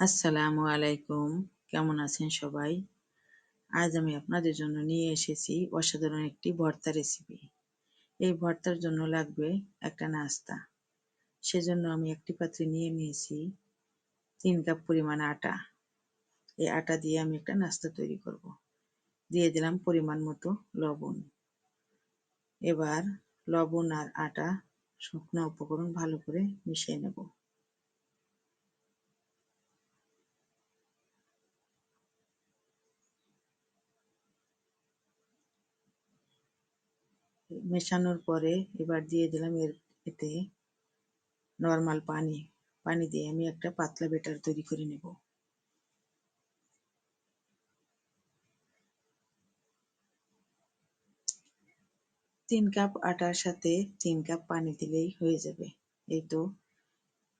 আসসালামু আলাইকুম। কেমন আছেন সবাই? আজ আমি আপনাদের জন্য নিয়ে এসেছি অসাধারণ একটি ভর্তা রেসিপি এই ভর্তার জন্য লাগবে একটা নাস্তা। সেজন্য আমি একটি পাত্রে নিয়ে নিয়েছি তিন কাপ পরিমাণ আটা। এই আটা দিয়ে আমি একটা নাস্তা তৈরি করব। দিয়ে দিলাম পরিমাণ মতো লবণ। এবার লবণ আর আটা শুকনো উপকরণ ভালো করে মিশিয়ে নেব। মেশানোর পরে এবার দিয়ে দিলাম এর এতে নর্মাল পানি। পানি দিয়ে আমি একটা পাতলা বেটার তৈরি করে নেব। তিন কাপ আটার সাথে তিন কাপ পানি দিলেই হয়ে যাবে। এই তো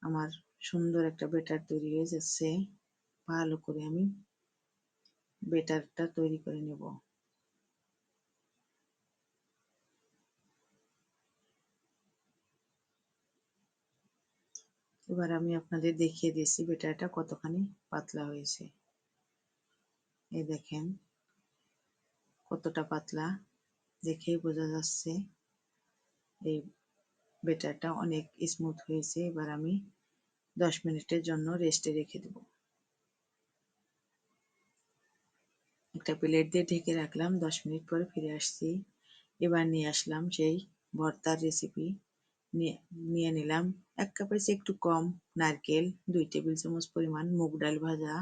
আমার সুন্দর একটা বেটার তৈরি হয়ে যাচ্ছে। ভালো করে আমি বেটারটা তৈরি করে নেব। এবার আমি আপনাদের দেখিয়ে দিয়েছি বেটারটা কতখানি পাতলা হয়েছে। এই দেখেন কতটা পাতলা, দেখেই বোঝা যাচ্ছে এই বেটারটা অনেক স্মুথ হয়েছে। এবার আমি দশ মিনিটের জন্য রেস্টে রেখে দেব। একটা প্লেট দিয়ে ঢেকে রাখলাম, দশ মিনিট পরে ফিরে আসছি। এবার নিয়ে আসলাম সেই ভর্তার রেসিপি নিয়ে নিলাম এক কাপের চেয়ে একটু কম, নারকেল, দুই টেবিল চামচ পরিমাণ, মুগ ডাল ভাজা,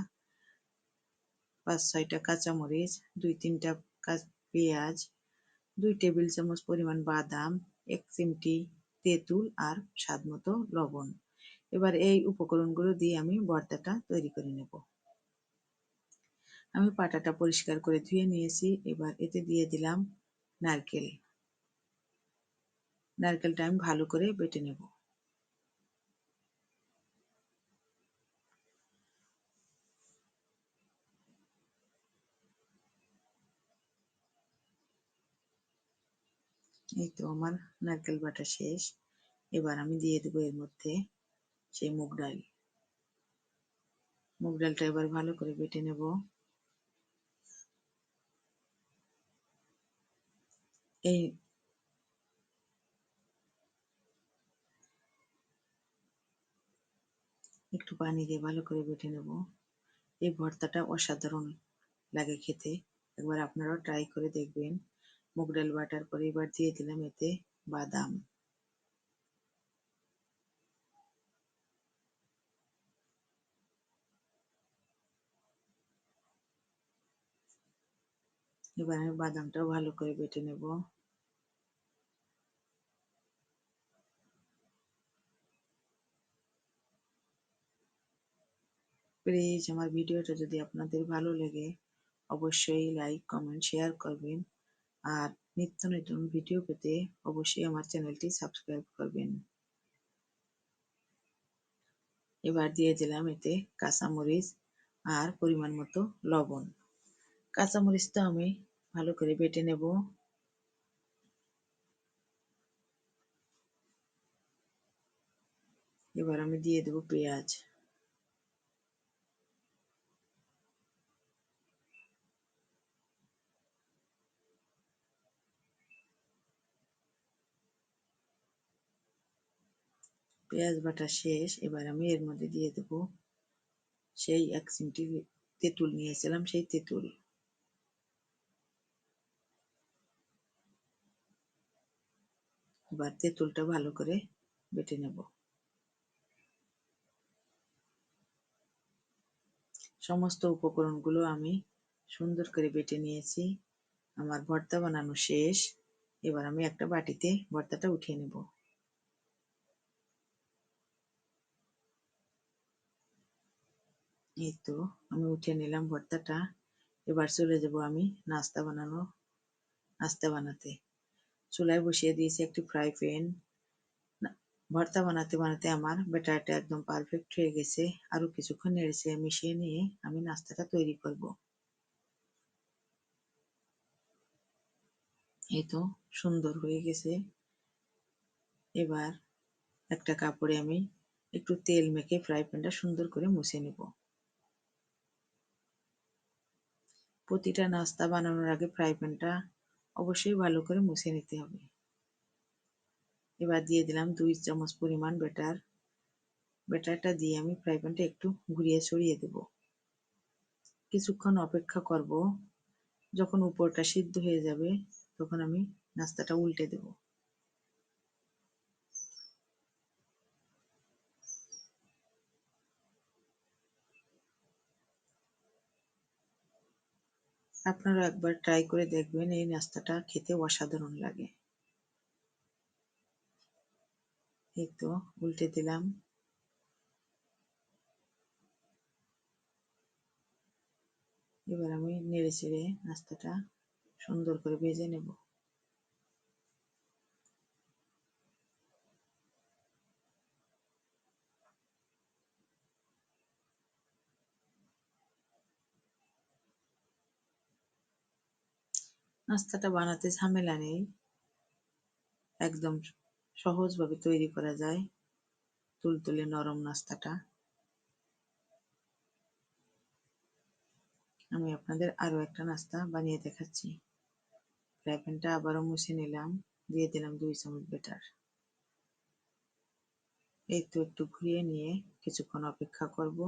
পাঁচ, ছয়টা কাঁচামরিচ, দুই, তিনটা পেঁয়াজ, দুই টেবিল চামচ পরিমাণ বাদাম, এক চিমটি তেঁতুল আর স্বাদ মতো লবণ। এবার এই উপকরণগুলো দিয়ে আমি ভর্তাটা তৈরি করে নেব। আমি পাটাটা পরিষ্কার করে ধুয়ে নিয়েছি, এবার এতে দিয়ে দিলাম নারকেল। নারকেলটা আমি ভালো করে বেটে নেব। এই তো আমার নারকেল বাটা শেষ। এবার আমি দিয়ে দেবো এর মধ্যে সেই মুগ ডাল। মুগ ডালটা এবার ভালো করে বেটে নেব। এই একটু পানি দিয়ে ভালো করে বেটে নেব। এই ভর্তাটা অসাধারণ লাগে খেতে। একবার আপনারাও ট্রাই করে দেখবেন। মুগ ডাল বাটার পরে এবার দিয়ে দিলাম এতে বাদাম। এবার আমি বাদামটাও ভালো করে বেটে নেব। প্লিজ আমার ভিডিওটা যদি আপনাদের ভালো লাগে, অবশ্যই লাইক, কমেন্ট, শেয়ার করবেন। আর নিত্য নতুন ভিডিও পেতে অবশ্যই আমার চ্যানেলটি সাবস্ক্রাইব করবেন। এবার দিয়ে দিলাম এতে কাঁচামরিচ আর পরিমাণ মতো লবণ। কাঁচামরিচটা আমি ভালো করে বেটে নেব। এবার আমি দিয়ে দেবো পেঁয়াজ। পেঁয়াজ বাটা শেষ, এবার আমি এর মধ্যে দিয়ে দেব সেই এক চিমটি তেঁতুল নিয়েছিলাম, সেই তেঁতুল। এবার তেঁতুলটা ভালো করে বেটে নেব। সমস্ত উপকরণগুলো আমি সুন্দর করে বেটে নিয়েছি। আমার ভর্তা বানানো শেষ। এবার আমি একটা বাটিতে ভর্তাটা উঠিয়ে নেব। এই তো আমি উঠে নিলাম ভর্তাটা। এবার চলে যাব আমি নাস্তা বানানো, নাস্তা বানাতে। চুলায় বসিয়ে দিয়েছি একটি ফ্রাই প্যান ভর্তা বানাতে বানাতে আমার ব্যাটারটা একদম পারফেক্ট হয়ে গেছে। আরও কিছুক্ষণ নেড়েছে মিশিয়ে নিয়ে আমি নাস্তাটা তৈরি করব। এই তো সুন্দর হয়ে গেছে। এবার একটা কাপড়ে আমি একটু তেল মেখে ফ্রাই প্যানটা সুন্দর করে মুছে নেব। প্রতিটা নাস্তা বানানোর আগে ফ্রাই প্যানটা অবশ্যই ভালো করে মুছে নিতে হবে। এবার দিয়ে দিলাম দুই চামচ পরিমাণ ব্যাটার। ব্যাটারটা দিয়ে আমি ফ্রাই প্যানটা একটু ঘুরিয়ে ছড়িয়ে দেব। কিছুক্ষণ অপেক্ষা করব। যখন উপরটা সিদ্ধ হয়ে যাবে, তখন আমি নাস্তাটা উল্টে দেব। আপনারা একবার ট্রাই করে দেখবেন, এই নাস্তাটা খেতে অসাধারণ লাগে। এই তো, উল্টে দিলাম। এবার আমি নেড়ে চেড়ে নাস্তাটা সুন্দর করে ভেজে নেব। নাস্তাটা বানাতে ঝামেলা নেই। একদম সহজভাবে তৈরি করা যায় তুলতুলে নরম নাস্তাটা আমি আপনাদের আরও একটা নাস্তা বানিয়ে দেখাচ্ছি। ফ্রাই আবারও মুছে নিলাম, দিয়ে দিলাম দুই চামচ বেটার এই তো একটু ঘুরিয়ে নিয়ে কিছুক্ষণ অপেক্ষা করব।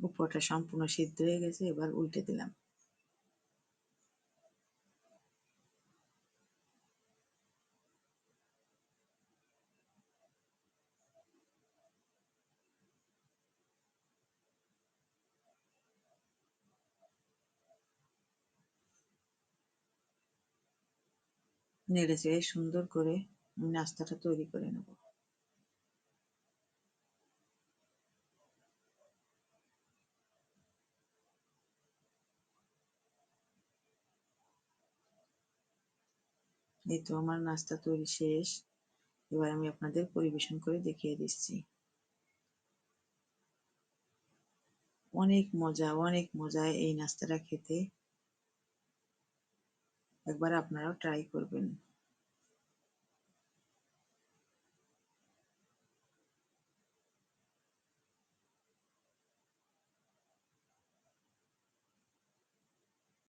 উপরটা সম্পূর্ণ সিদ্ধ হয়ে গেছে, এবার উল্টে দিলাম। নেড়ে চেড়ে সুন্দর করে নাস্তাটা তৈরি করে নেব। এই তো আমার নাস্তা তৈরি শেষ। এবার আমি আপনাদের পরিবেশন করে দেখিয়ে দিচ্ছি। অনেক মজা অনেক মজা এই নাস্তাটা খেতে। একবার আপনারাও ট্রাই করবেন।